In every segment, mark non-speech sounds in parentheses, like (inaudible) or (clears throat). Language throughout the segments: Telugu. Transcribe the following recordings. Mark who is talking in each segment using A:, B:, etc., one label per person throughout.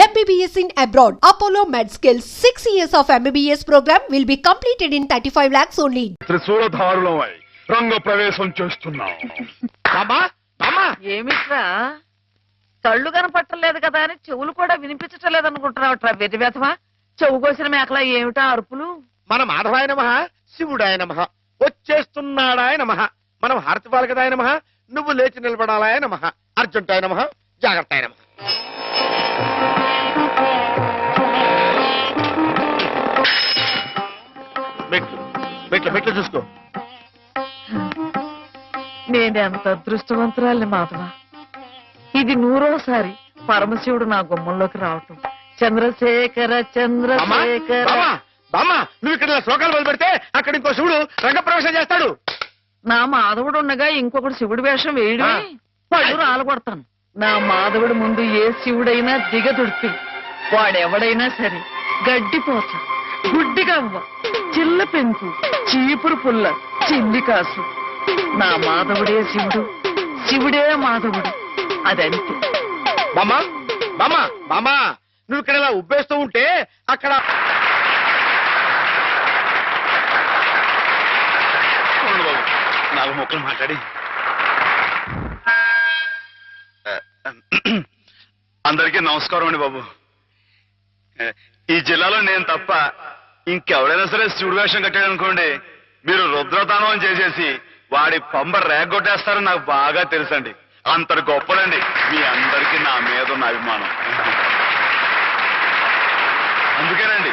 A: MBBS in abroad. Apollo MedSkill 6 years of MBBS program will be completed in 35 lakhs only.
B: త్రిశూలధారులమై రంగ ప్రవేశం చేస్తున్నాం (laughs) బామ్మా
C: ఏమిట్రా? కళ్ళు కనపట్టలేదు కదా అని చెవులు కూడా వినిపించటలేదు అనుకుంటున్నావుట్రా వెర్రి వెధవా? చెవు కోసిన మేకలా ఏమిటా అరుపులు?
B: మన మాధవాయ నమ శివుడాయ నమ వచ్చేస్తున్నాడాయ నమ మనం హారతి పాలకదాయ నమ నువ్వు లేచి నిలబడాలాయ నమ అర్జుంటాయ నమ జాగ్రత్త నమ. మెట్లు. మెట్లు మెట్లు చూసుకో.
C: నేనెంత అదృష్టవంతురాలి మాధవ. ఇది నూరోసారి పరమశివుడు నా గుమ్మంలోకి రావటం. చంద్రశేఖర చంద్రశేఖర.
B: బామ్మా నువ్వు ఇక్కడ శ్లోకాలు మొదలు పెడితే అక్కడ ఇంకో శివుడు రంగప్రవేశం చేస్తాడు.
C: నా మాధవుడు ఉండగా ఇంకొకటి శివుడి వేషం వేయడే. పళ్ళు రాలగొడతాను. నా మాధవుడు ముందు ఏ శివుడైనా దిగదుడిపి. వాడెవడైనా సరే గడ్డిపోచ గుడ్డిగవ్వ చిల్ల పెంకు చీపురు పుల్ల చిల్లి కాసు. నా మాధవుడే శివుడు శివుడే మాధవుడు అదంతే.
B: బామ్మా బామ్మా బామ్మా నువ్వు ఇక్కడ ఇలా ఉబ్బేస్తూ ఉంటే అక్కడ నాలుగు మొక్కలు మాట్లాడి. (clears throat) అందరికీ నమస్కారం అండి బాబు. ఈ జిల్లాలో నేను తప్ప ఇంకెవడైనా సరే శివుడు వేషం కట్టాడు మీరు రుద్రతానం చేసేసి వాడి పంబ రేగొట్టేస్తారని నాకు బాగా తెలుసండి. అంతటి గొప్పదండి మీ అందరికీ నా మీద ఉన్న అభిమానం. అందుకేనండి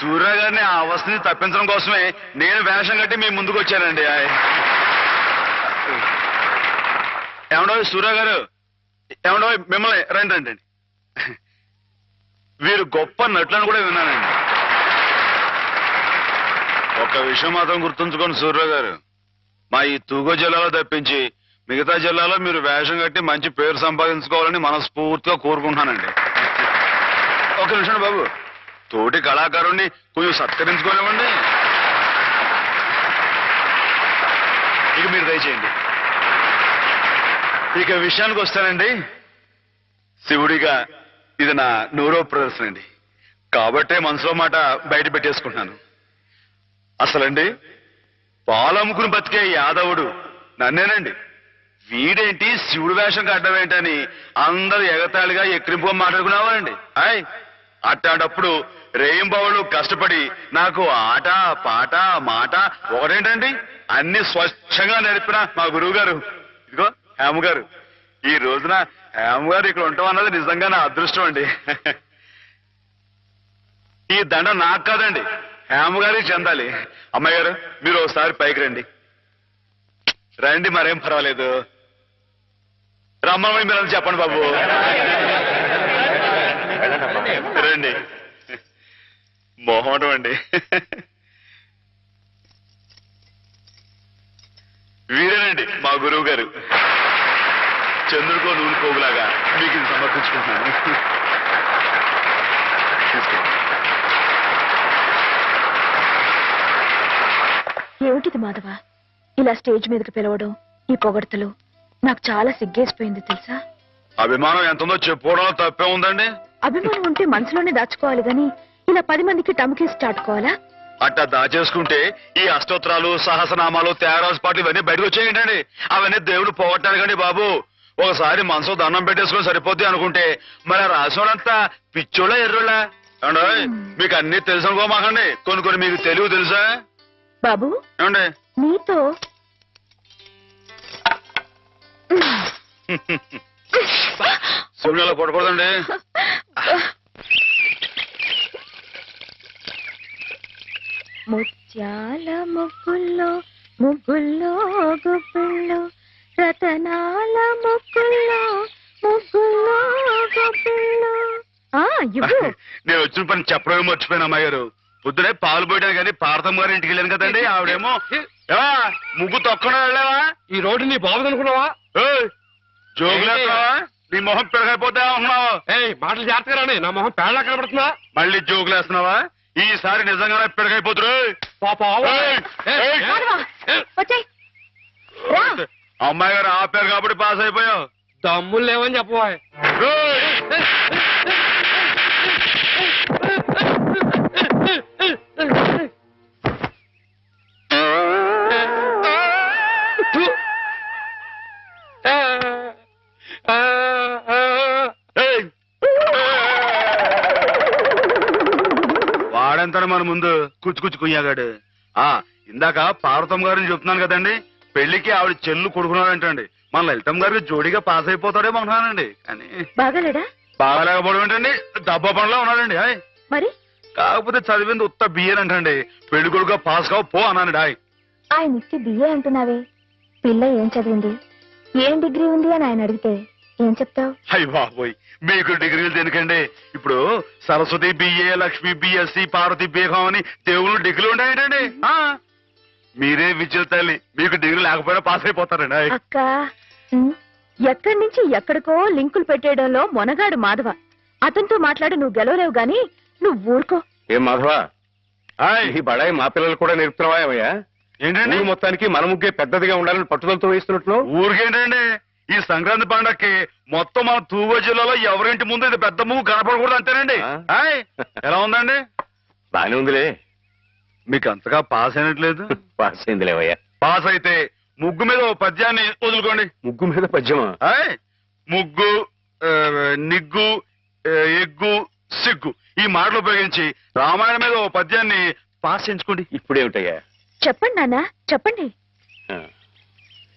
B: సూర్య గారిని ఆ అవస్థని తప్పించడం కోసమే నేను వేషం కట్టి మీ ముందుకు వచ్చానండి ఆయ్. ఏమండో సూర్య గారు? ఏమండో మిమ్మల్ని రండి రండి రండి. వీరు గొప్ప నటులను కూడా విన్నానండి. ఒక విషయం మాత్రం గుర్తుంచుకోండి సూర్య గారు. మా ఈ తూగో జిల్లాలో తప్పించి మిగతా జిల్లాలో మీరు వేషం కట్టి మంచి పేరు సంపాదించుకోవాలని మనస్ఫూర్తిగా కోరుకుంటున్నానండి. ఒక నిమిషం బాబు. తోటి కళాకారుణ్ణి కొంచెం సత్కరించుకోనివ్వండి. ఇక మీరు దయచేయండి. ఇక విషయానికి వస్తానండి. శివుడిగా ఇది నా నూరో ప్రదర్శన అండి. కాబట్టే మనసులో మాట బయట పెట్టేసుకుంటున్నాను. అసలండి పాలమ్ముకుని బతికే యాదవుడు నన్నేనండి. వీడేంటి శివుడు వేషం కట్టమేంటని అందరూ ఎగతాళిగా ఎక్కిరింపుగా మాట్లాడుకున్నావారండి ఆయ్ అట్టాడప్పుడు రేయింబావులు కష్టపడి నాకు ఆట పాట మాట ఒకటేంటండి? అన్ని స్వచ్ఛంగా నడిపిన మా గురువు గారు ఇదిగో. గారు ఈ రోజున హేమ గారు ఇక్కడ ఉండటం అన్నది నిజంగా నా అదృష్టం అండి. ఈ దండ నాకు కాదండి హేమ గారికి చెందాలి. అమ్మాయి గారు మీరు ఒకసారి పైకి రండి. రండి మరేం పర్వాలేదు. రమ్మని మీరు చెప్పండి బాబు. రండి. మొహం అండి. వీరేనండి మా గురువు గారు చంద్రుడికో నూనె పోగులాగా మీకు ఇది సమర్పించుకుంటున్నాను.
D: ఏమిటిది మాధవ? ఇలా స్టేజ్ మీదకి పిలవడం ఈ పొగడతలు నాకు చాలా సిగ్గేసిపోయింది తెలుసా?
B: అభిమానం ఎంత ఉందో చెప్పుకోవడంలో తప్పే ఉందండి.
D: అభిమానం ఉంటే మనసులోనే దాచుకోవాలి గాని ఇలా పది మందికి టముకేసి చాటుకోవాలా?
B: అట్టా దాచేసుకుంటే ఈ అష్టోత్తరాలు సహస్రనామాలు తేరాజు పాటలు ఇవన్నీ బయటకు వచ్చేయండి అవన్నీ దేవుడు పోగొట్టారు కానీ బాబు. ఒకసారి మనసు దండం పెట్టేసుకొని సరిపోద్ది అనుకుంటే మరి ఆ రాసినోడంతా పిచ్చోళ్ళ ఎర్రోళ్ళ? ఏమండోయ్ మీకు అన్ని తెలుసు అనుకోమాకండి కొన్ని కొన్ని మీకు తెలివి తెలుసా?
D: బాబు
B: ఏమండి?
D: నీతో
B: శివుడిలో కొట్టకూడదండి
D: ముత్యాల ముగ్గుల్లో ముగ్గుల్లో గుబ్బిళ్ళు రతనాల ముగ్గుల్లో ముగ్గుల్లో గుబ్బిళ్ళు ఆ ఇవ్వు. (laughs)
B: నేను వచ్చిన పని చెప్పడమే మర్చిపోయాను అమ్మాయి గారు పొద్దునే పాలు పోయడానికి కానీ పార్థం గారి ఇంటికి వెళ్ళాను కదండి ఆవిడేమో ఏవా ముగ్గు తొక్కన వెళ్ళావా?
E: ఈ రోడ్డు నీ బాగుంది అనుకున్నావా?
B: ఏయ్, నీ మొహం పెరగైపోతే ఉన్నావు
E: ఏయ్ మాటలు జాగ్రత్తగా రాని నా మొహం పేడలా కనబడుతుందా?
B: మళ్ళీ జోకులేస్తున్నావా ఈసారి నిజంగానే పెరగైపోతురు.
E: పాప
B: ఏయ్, ఏయ్.
D: మాధవా, వచ్చేయ్. రా.
B: అమ్మాయి గారు ఆపారు కాబట్టి పాస్ అయిపోయావు.
E: తమ్ముళ్ళు లేవని
B: చెప్పవా వాడంతా మన ముందు కుచ్చుకుచ్చుకుయ్యాగాడు ఆ ఇందాక పార్వతం గారిని చెప్తున్నాను కదండి. పెళ్ళికి ఆవిడ చెల్లు కొడుకున్నాడంటండి. మన లలితమ్మ గారికి జోడిగా పాస్ అయిపోతాడేమో అనుకున్నానండి కానీ
D: బాగాలేడా?
B: బాగాలేకపోవడం ఏంటండి? డబ్బా పనిలో ఉన్నాడండి హాయ్
D: మరి?
B: కాకపోతే చదివింది ఉత్త బియ్యన్ అంటండి. పెళ్ళి కొడుకుగా పాస్ కావు పో అన్నానండి హాయ్
D: ఆయన ఇచ్చి బిఏ అంటున్నావే. పిల్ల ఏం చదివింది? ఏం డిగ్రీ ఉంది అని ఆయన అడిగితే ఏం చెప్తావు?
B: అయ్య బాబోయ్ మీకు డిగ్రీలు ఎందుకండి ఇప్పుడు సరస్వతి బిఏ లక్ష్మి బిఎస్సి పార్వతి బీహం అని దేవుళ్ళు డిగ్రీలు ఉంటాయంటండి. మీరే విద్యుత్ తల్లి. మీకు డిగ్రీ లేకపోయినా పాస్ అయిపోతారండి.
D: అక్క ఎక్కడి నుంచి ఎక్కడికో లింకులు పెట్టేయడంలో మొనగాడు మాధవ. అతనితో మాట్లాడి నువ్వు గెలవలేవు గాని నువ్వు ఊరుకో.
E: ఏం మాధవా?
B: ఆయ్,
E: ఈ బడాయి మా పిల్లలు కూడా నేర్పుతున్నావా
B: ఏంటండి?
E: మొత్తానికి మన ముగ్గే పెద్దదిగా ఉండాలని పట్టుదలతో వేస్తున్నట్లు
B: ఊరికేంటండి ఈ సంక్రాంతి పండక్కి మొత్తం మన తూగో జిల్లాలో ఎవరింటి ముందు ఇది పెద్ద ముగ్గు కనపడకూడదు అంతేనండి. ఎలా ఉందండి?
E: బానే ఉందిలే.
B: మీకు అంతగా పాస్ అయినట్లేదు? (laughs)
E: పాస్ అయిందిలేవయ్యా.
B: పాస్ అయితే ముగ్గు మీద ఓ పద్యాన్ని వదులుకోండి.
E: ముగ్గు మీద పద్యమా?
B: ఆయ్ ముగ్గు ఆ, నిగ్గు ఆ, ఎగ్గు సిగ్గు ఈ మాటలు ఉపయోగించి రామాయణం మీద ఓ పద్యాన్ని పాస్ చేయించుకోండి.
E: ఇప్పుడేమిటయ్యా?
D: చెప్పండి నాన్న చెప్పండి.
E: ఆ.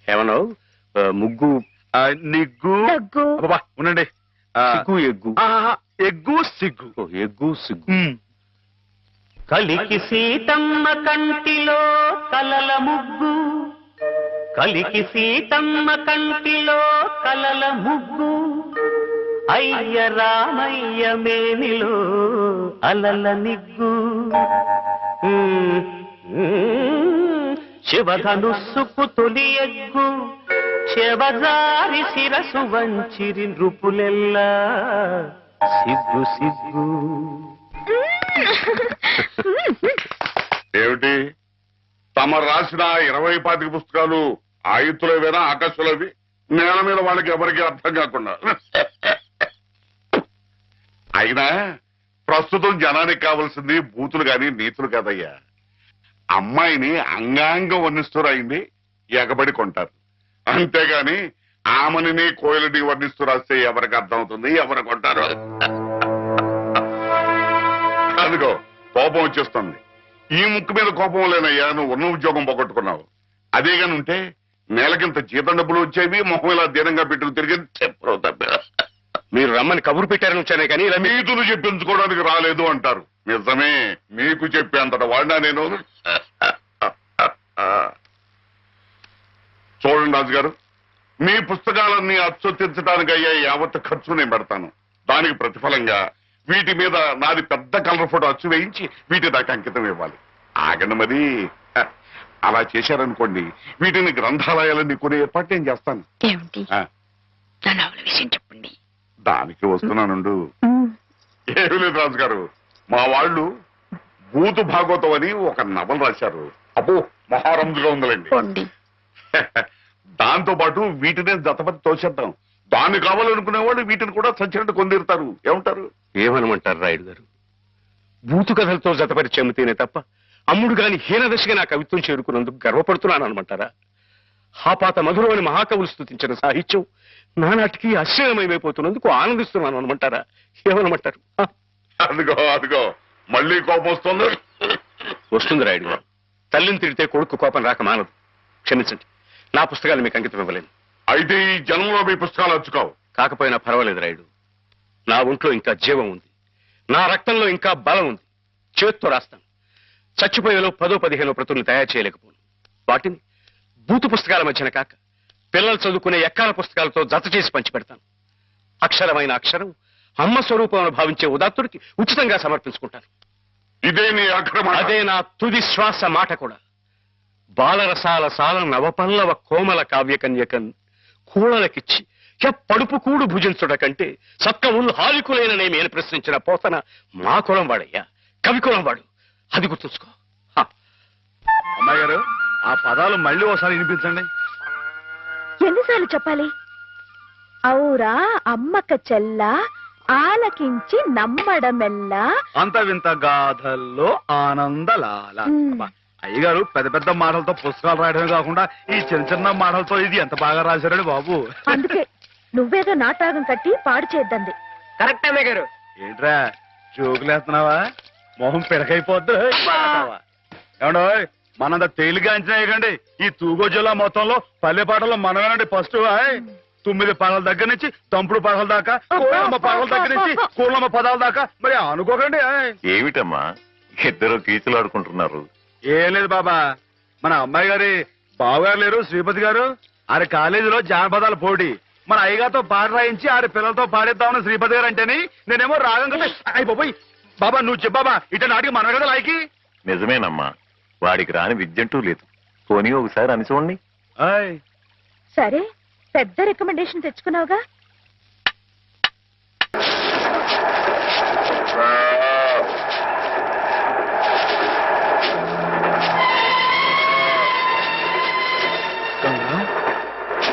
E: ఏమన్నావు? ఆ, ముగ్గు
B: ఆ, నిగ్గు
D: దగ్గు.
B: అబ్బబ్బా, ఉండండి. ఆ,
E: సిగ్గు ఎగ్గు.
B: ఆహాహా, ఎగ్గు సిగ్గు.
E: ఓ, ఎగ్గు సిగ్గు.
B: ఉమ్.
F: కలికి సీతమ్మ కంటిలో కలల ముగ్గు. కలికి సీతమ్మ కంటిలో కలల ముగ్గు. అయ్య రామయ్య మేనిలో అలల నిగ్గు. ఉమ్, శివధనుస్సుకు తొలి ఎగ్గు. శివజారి శిరసు వంచిరి నృపులెల్లా. సిగ్గు సిగ్గు.
G: ఏమిటి? తమ రాసిన ఇరవై పాతిక పుస్తకాలు ఆయుత్తులవేనా ఆకాశంలోవి నేల మీద వాళ్ళకి ఎవరికి అర్థం కాకుండా. అయినా ప్రస్తుతం జనానికి కావాల్సింది బూతులు గాని నీతులు కాదయ్యా. అమ్మాయిని అంగాంగం వర్ణిస్తూ అయింది ఎగబడి కొంటారు. అంతేగాని ఆమెని కోయిలని వర్ణిస్తూ రాస్తే ఎవరికి అర్థమవుతుంది? ఎవరు కొంటారు? అందుకో కోపం వచ్చేస్తుంది. ఈ ముక్కు మీద కోపం లేనయ్యా నువ్వు ఉన్న ఉద్యోగం పోగొట్టుకున్నావు. అదే గాని ఉంటే నెలకింత జీతం డబ్బులు వచ్చేవి మొహం ఇలా దీనంగా పెట్టుకు తిరిగి చెప్పరు
E: మీరు రమ్మని కబురు పెట్టారని వచ్చానే కానీ ఇలా
G: నీతులు చెప్పించుకోవడానికి రాలేదు అంటారు. నిజమే మీకు చెప్పేంతట వాడినా నేను. చూడండి రాజు గారు మీ పుస్తకాలన్నీ అచ్చొత్తించడానికి అయ్యే యావత్ ఖర్చు నేను పెడతాను. దానికి ప్రతిఫలంగా వీటి మీద నాది పెద్ద కలర్ ఫోటో అచ్చు వేయించి వీటి దాకా అంకితం ఇవ్వాలి. ఆగండి మరి. అలా చేశారనుకోండి వీటిని గ్రంథాలయాలన్నీ కొనే ఏర్పాటు నేను చేస్తాను.
D: ఏమిటి?
G: ఆ,
D: నా నవల విషయం చెప్పండి.
G: దానికి వస్తున్నానుండు.
D: ఉమ్,
G: ఏమీ లేదు రాజు గారు మా వాళ్ళు భూతు భాగవతం అని ఒక నవల రాశారు. అబ్బో మహారంజుగా ఉందిలేండి.
D: పోండి.
G: దాంతో పాటు వీటినే దత్తపతి తోసేద్దాం. దాన్ని కావాలనుకునే వాళ్ళు వీటిని కూడా సచ్చినట్టు కొందిరుతారు. ఏమంటారు?
E: ఏమనమంటారు రాయుడు గారు? బూతు కథలతో జతపరిచి అమ్మితేనే తప్ప అమ్ముడు గాని హీనదశగా నా కవిత్వం చేరుకున్నందుకు గర్వపడుతున్నాను అనమంటారా హాపాత మధురమని మహాకవులు స్థుతించిన సాహిత్యం నానాటికి అశ్చర్యమైపోతున్నందుకు ఆనందిస్తున్నాను అనమంటారా ఏమనమంటారు
G: అదిగో అదిగో మళ్ళీ కోపం వస్తుంది.
E: వస్తుంది రాయుడు గారు. తల్లిని తిడితే కొడుకు కోపం రాక మానదు. క్షమించండి నా పుస్తకాలు మీకు అంకితం ఇవ్వలేను.
G: అయితే ఈ జనంలో మీ పుస్తకాలు వచ్చుకోవు
E: కాకపోయినా పర్వాలేదు రాయుడు. నా ఒంట్లో ఇంకా జీవం ఉంది. నా రక్తంలో ఇంకా బలం ఉంది. చేత్తో రాస్తాను. చచ్చిపోయేలో పదో పదిహేనో ప్రతుల్ని తయారు చేయలేకపోను. వాటిని బూతు పుస్తకాల మధ్యన కాక పిల్లలు చదువుకునే ఎక్కాల పుస్తకాలతో జత చేసి పంచిపెడతాను. అక్షరమైన అక్షరం అమ్మ స్వరూపం భావించే ఉదాత్తుడికి ఉచితంగా సమర్పించుకుంటాను.
G: ఇదే నీ అక్రమ
E: అదే నా తుది శ్వాస మాట కూడా. బాలరసాల సాల నవపల్లవ కోమల కావ్యకన్యకన్ కూడలకిచ్చి పడుపు కూడు భుజించుట కంటే సత్కవులు హాలికులైననే నేను ప్రశ్నించిన పోతన మా కులం వాడయ్యా కవి కులం వాడు. అది గుర్తుంచుకో. హ.
B: అమ్మాయి గారు ఆ పదాలు మళ్ళీ ఒకసారి వినిపించండి.
D: ఎన్నిసార్లు చెప్పాలి? ఔరా అమ్మక చెల్ల ఆలకించి నమ్మడమెల్లా.
B: అంత వింత గాథల్లో ఆనందలాల.
D: మ్మ్.
B: అబ్బా, అయ్యగారు పెద్ద పెద్ద మాటలతో పుస్తకాలు రాయడమే కాకుండా ఈ చిన్న చిన్న మాటలతో ఇది ఎంత బాగా రాశారండి బాబు.
D: అందుకే నువ్వేదో నాటకం కట్టి పాడు చేద్దంది
F: కరెక్ట్ అమ్మాయి గారు.
B: ఏంట్రా జోకులేస్తున్నావా? మొహం పిడకైపోద్ది. ఏమండో మనంత తేలిగా అంచనా వేయకండి. ఈ తూగో జిల్లా మొత్తంలో పల్లె పాటలో మనమేనండి ఫస్ట్. తొమ్మిది పదాల దగ్గర నుంచి తంపుడు పదాల దాకా కోళ్ళమ్మ పదాల దగ్గర నుంచి కోళ్ళమ్మ పదాల దాకా. మరి అనుకోకండి.
H: ఏమిటమ్మా? ఇద్దరు కీచులాడుకుంటున్నారు
B: ఏం లేదు బాబా. మన అమ్మాయి గారి బావగారు లేరు శ్రీపతి గారు. ఆరి కాలేజీలో జానపదాల పోటీ. మన అయ్యగారితో పాట రాయించి ఆరి పిల్లలతో పాడేద్దామని శ్రీపతి గారు అంటేని నేనేమో రాగం కదా అయ్యి బాబాయ్. బాబా నువ్వు చెప్పు బాబా ఇట నాటికి మనమే కదా లాయకి
H: నిజమేనమ్మా. వాడికి రాని విద్యంటూ లేదు. పోనీ ఒకసారి అని చూడండి.
D: సరే పెద్ద రికమెండేషన్ తెచ్చుకున్నావుగా.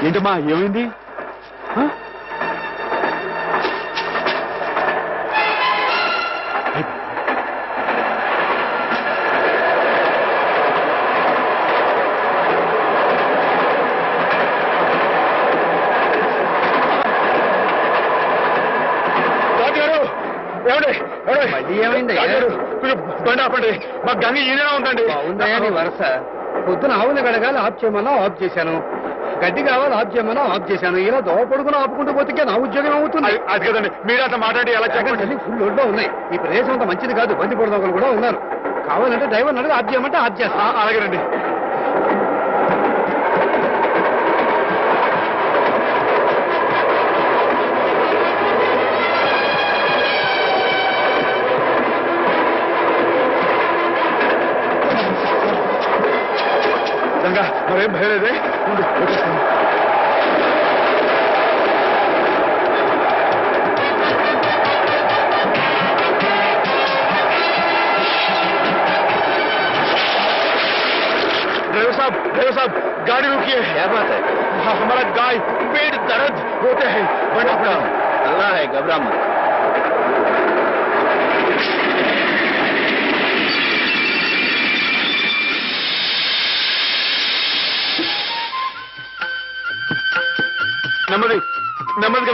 B: ఏంటమ్మా ఏమైంది?
I: ఏమైంది?
B: ఆపండి. మా గంగ ఈయన ఉందండి.
I: నీ వరుస. పొద్దున ఆవుని గడగాలి ఆఫ్ చేయమన్నా ఆఫ్ చేశాను. గడ్డి కావాలి ఆఫ్ చేయమన్నా ఆఫ్ చేశాను. ఇలా దోవ పొడుగున ఆపుకుంటూ పోతే నా ఉద్యోగం అవుతుంది
B: అది- కదండి. మీరు అట్లా మాట్లాడి ఎలా చెప్పండి?
I: ఫుల్ లోడ్లో ఉన్నాయి. ఈ ప్రదేశం అంత మంచిది కాదు. బంది పొడదొకలు కూడా ఉన్నారు. కావాలంటే డ్రైవర్ అడిగి ఆఫ్ చేయమంటే ఆఫ్ చేస్తా.
B: ఆ, అలాగేనండి. ಗಂಗ ಮರೇನ್ ಭಯ ड्राइवर साहब ड्राइवर साहब गाड़ी रुकी है
I: क्या बात है?
B: हाँ हमारा गाय पेट दर्द होते हैं। बड़ा अपना
I: अल्लाह है घबरा मत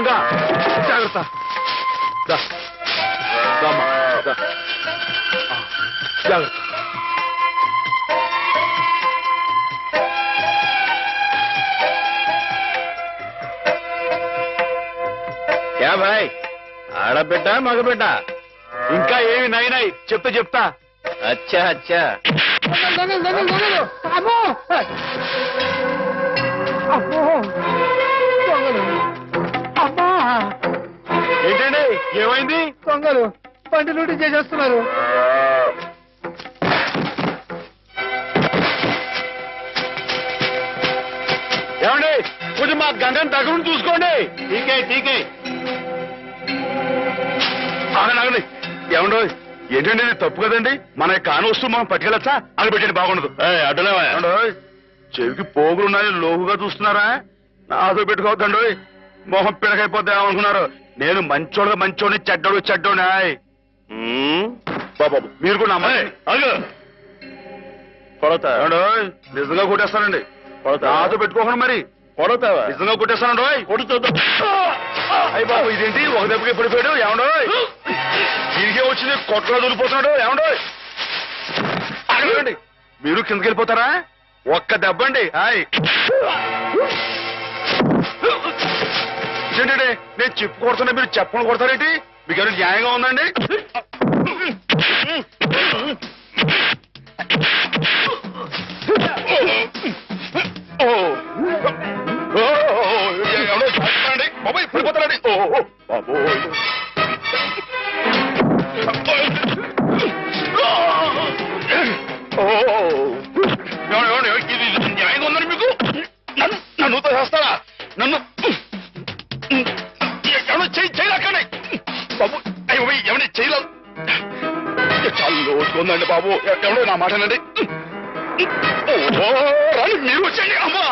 B: దుర్గా జాగ్రత్త. జాగ్రత్త.
I: క్యా భాయ్? ఆడబిడ్డ మగబిడ్డ?
B: ఇంకా ఏమి నైనాయి చెప్తా చెప్తా.
I: అచ్చా అచ్చా.
B: అమ్మో!
I: దొంగలు బండి లూటీ చేసేస్తున్నారు.
B: ఏమండి? కొంచెం మా గంగని దగ్గర చూసుకోండి.
I: ఠీకే ఠీకే
B: ఆగండి ఆగండి. ఏమండో ఏంటండి ఇది తప్పు కదండి? మన కాని వస్తువు మనం పట్టుకెళ్ళచ్చా? అని పెట్టండి బాగుండదు.
E: అడ్డలేవా
B: ఏమండో చెవికి పోగులున్నాయి లోగుగా చూస్తున్నారా? నాతో పెట్టుకోవద్దండి మొహం పిడకైపోతే ఏమనుకున్నారు? నేను మంచోడు మంచోడిని చెడ్డోడు చెడ్డోడు బాబు మీరు కూడా నమ్మండి
E: కొడతా
B: నిజంగా కొట్టేస్తానండి? నాతో పెట్టుకోకుండా మరి.
E: కొడతావా?
B: నిజంగా కొట్టేస్తానండి
E: కొడుతుందా
B: అయ్యి బాబు ఇదేంటి? ఒక దెబ్బకి పడిపోయాడు ఏమండో తిరిగి వచ్చింది కొట్టలో దూరిపోతున్నాడు ఏమండో అడగండి మీరు కిందకి వెళ్ళిపోతారా? ఒక్క దెబ్బ అండి. హాయ్ ఏంటండి నేను చెప్పు కొడుతున్నా మీరు చెప్పను కొడతారేంటి మీకు ఎవరు న్యాయంగా ఉందండి ఓ ఓ, ఎవడో చేస్తున్నాడండి. బాబోయ్ పడిపోతాడండి ఓ ఎవడో నా ఓ రాని మీరు వచ్చండి అమ్మా.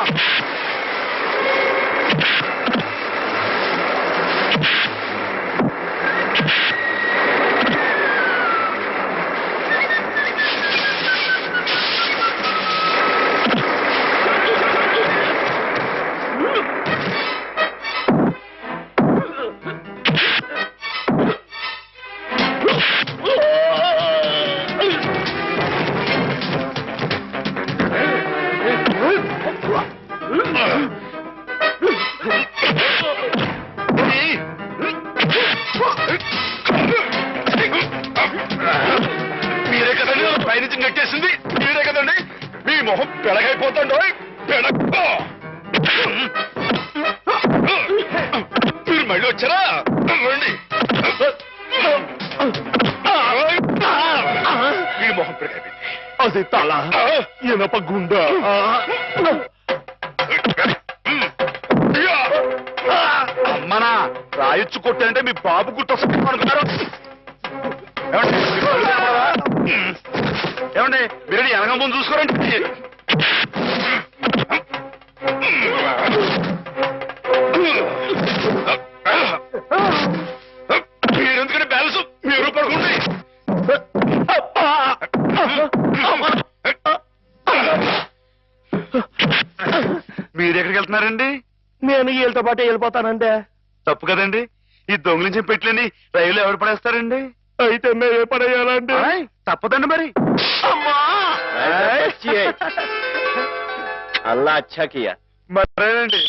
H: అది తల ఇనప గుండ?
B: అమ్మనా రాయొచ్చు కొట్టారంటే మీ బాబు గుర్తొస్తుంది అనుకున్నారు? ఏమండి? మీరు వెనక ముందు చూసుకోరండి. మీరు ఎక్కడికి వెళ్తున్నారండి?
H: నేను వీళ్ళతో పాటే వెళ్ళిపోతానంటే
B: తప్పు కదండి? ఈ దొంగిలించిన పెట్లని రైలు ఎవరు పడేస్తారండి?
H: అయితే మేమే పడేయాలంటే
B: ఆయ్, తప్పదండి మరి.
H: అల్లా అచ్చా కియా
B: మరేనండి?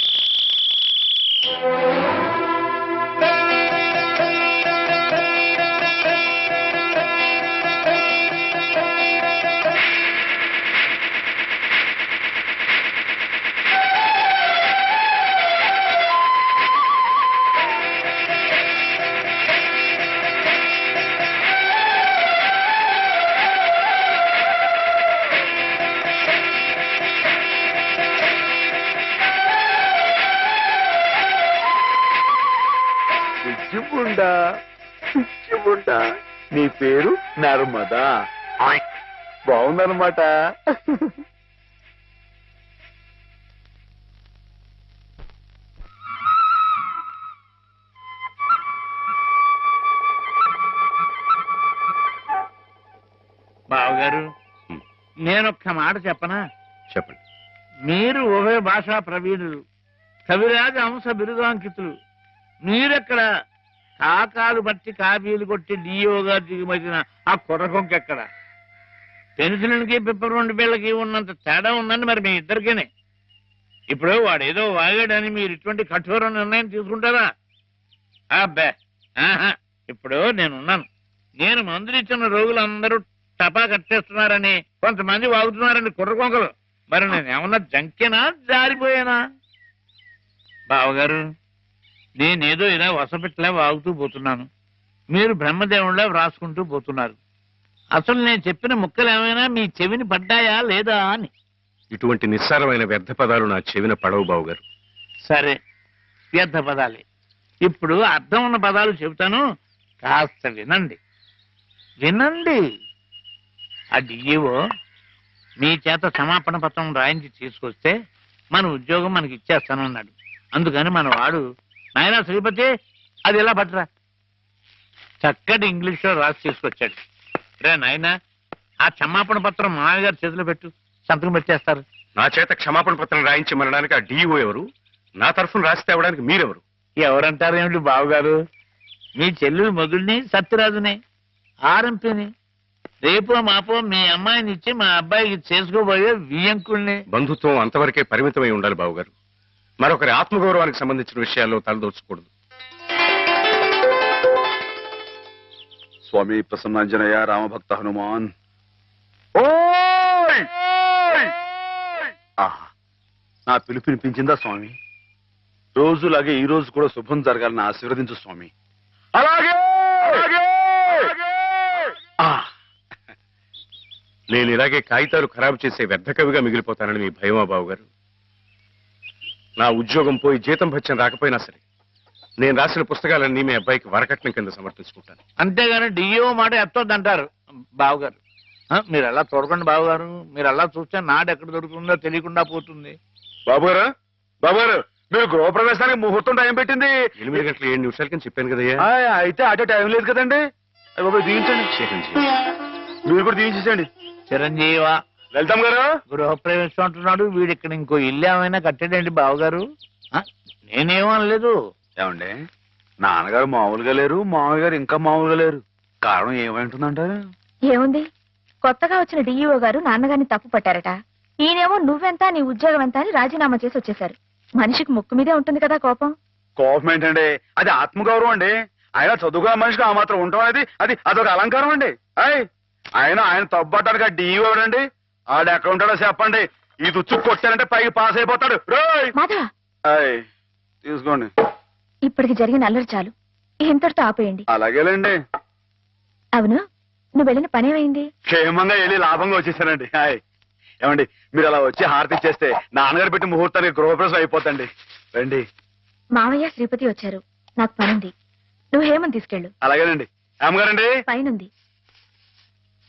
H: పిచ్చిముండా పిచ్చిముండా నీ పేరు నర్మదా. బాగుందన్నమాట.
J: బావగారు. నేనొక్క మాట చెప్పనా?
E: చెప్పండి.
J: మీరు ఉభయ భాషా ప్రవీణులు కవిరాజ అంశ బిరుదాంకితులు. మీరెక్కడ కాకాలు బట్టి కాపీలు కొట్టి డియోగా దిగుమతిన ఆ కుర్రకొంకెక్కడ పెన్సిల్కి పిప్పర్ పిల్లకి ఉన్నంత తేడా ఉందండి మరి మీ ఇద్దరికేనే. ఇప్పుడు వాడేదో వాగాడని మీరు ఇటువంటి కఠోర నిర్ణయం తీసుకుంటారా? అబ్బే ఆహా ఇప్పుడు నేనున్నాను. నేను మందులు ఇచ్చిన రోగులందరూ టపా కట్టేస్తున్నారని కొంతమంది వాగుతున్నారని కుర్రకొంకలు మరి నేను ఏమన్నా జంకేనా జారిపోయానా? బావగారు నేనేదో ఇలా వసపెట్టలే వాగుతూ పోతున్నాను. మీరు బ్రహ్మదేవుళ్ళ వ్రాసుకుంటూ పోతున్నారు. అసలు నేను చెప్పిన ముక్కలు ఏమైనా మీ చెవిని పడ్డాయా లేదా అని.
E: ఇటువంటి నిస్సారమైన వ్యర్థ పదాలు నా చెవిన పడవు బావు గారు
J: సరే వ్యర్థ పదాలే. ఇప్పుడు అర్థం ఉన్న పదాలు చెబుతాను కాస్త వినండి. వినండి. ఆ డిఈఓ మీ చేత క్షమాపణ పత్రం రాయించి తీసుకొస్తే మన ఉద్యోగం మనకి ఇచ్చేస్తానన్నాడు. అందుకని మన వాడు నాయనా శ్రీపతి అది ఎలా పట్టరా? చక్కటి ఇంగ్లీష్లో రాసి తీసుకొచ్చాడు. రే నాయనా ఆ క్షమాపణ పత్రం మామయ్య గారి చేతిలో పెట్టు. సంతకం పెట్టేస్తారు.
E: నా చేత క్షమాపణ పత్రం రాయించి మనడానికి ఆ డిఓ ఎవరు? నా తరఫున రాసి తేవడానికి మీరెవరు?
J: ఎవరంటారు ఏమిటి బావగారు? మీ చెల్లెలు మొగుడిని సత్యరాజుని ఆరంపిని రేపో మాపో మీ అమ్మాయిని ఇచ్చి మా అబ్బాయికి చేసుకోబోయే వియంకుల్ని
E: బంధుత్వం అంతవరకే పరిమితమై ఉండాలి బావు గారు మరొకరి ఆత్మగౌరవానికి సంబంధించిన విషయాల్లో తలదోచకూడదు.
B: స్వామి ప్రసన్నాంజనేయ రామభక్త హనుమాన్. నా పిలుపు వినిపించిందా స్వామి? రోజులాగే ఈ రోజు కూడా శుభం జరగాలని ఆశీర్వదించు స్వామి. అలాగే! ఆ,
E: నేను ఇలాగే కాగితాలు ఖరాబు చేసే వ్యర్థ కవిగా మిగిలిపోతానని మీ భయమా బావు గారు నా ఉద్యోగం పోయి జీతం భత్యం రాకపోయినా సరే నేను రాసిన పుస్తకాలన్నీ మీ అబ్బాయికి వరకట్నం కింద సమర్పించుకుంటాను.
J: అంతేగాని డిఓ మాట ఎత్తొద్దంటారు బావగారు. ఆ, మీరు అలా చూడకండి బావగారు మీరు అలా చూస్తే నాడు ఎక్కడ దొరుకుతుందో తెలియకుండా పోతుంది.
B: బాబు గారు బాబు గారు మీరు గృహప్రవేశానికి ముహూర్తం టైం పెట్టింది.
E: ఎనిమిది గంటల ఏడు నిమిషాలకి చెప్పాను కదయ్యా.
B: ఆ, అయితే అటే టైం లేదు కదండి. అయ్య బాబు దీవించండి.
E: చిరంజీవి.
B: మీరు కూడా దీవించేసండి
J: చిరంజీవ
B: వెళ్తాం గారు?
J: గృహప్రవేశం అంటున్నాడు వీడు ఇక్కడ ఇంకో ఇల్లు ఏమైనా కట్టాడండి బావగారు? ఆ, నేనేమనలేదు
B: ఏమండి? నాన్నగారు మామూలుగా లేరు మామయ్య గారు ఇంకా మామూలుగా లేరు. కారణం ఏమైంటుందంటారు
D: ఏముంది? కొత్తగా వచ్చిన డిఈఓ గారు నాన్నగారిని తప్పు పట్టారట. ఈయనేమో నువ్వెంత నీ ఉద్యోగం ఎంత అని రాజీనామా చేసి వచ్చేశారు. మనిషికి ముక్కు మీదే ఉంటుంది కదా కోపం?
B: కోపం ఏంటండి? అది ఆత్మగౌరవం అండి. ఆయన చదువుగా మనిషికి ఆ మాత్రం ఉండటం అనేది అది అదొక అలంకారం అండి. అయ్ ఆయన ఆయన తప్పటానికి ఆ డిఈ ఎవరండి? ఆడ ఎక్కడ ఉంటాడో చెప్పండి. ఈ దుచ్చు కొట్టానంటే పైకి పాస్ అయిపోతాడు. రోయ్!
D: మాధవ!
B: ఆయ్, తీసుకోండి.
D: ఇప్పటికి జరిగిన అల్లరి చాలు. ఇంతటితో ఆపేయండి.
B: అలాగేలేండి
D: అవును? నువ్వు వెళ్ళిన పనేమైంది
B: క్షేమంగా వెళ్ళి లాభంగా వచ్చేసానండి. హాయ్. ఏమండి మీరు అలా వచ్చి హారతి ఇచ్చేస్తే నాన్నగారు పెట్టి ముహూర్తానికి గృహప్రవేశం అయిపోతండి రండి.
D: మావయ్య శ్రీపతి వచ్చారు. నాకు పనుంది. నువ్వు హేమని తీసుకెళ్ళు.
B: అలాగేనండి. అమ్మగారండి.
D: పైనుంది.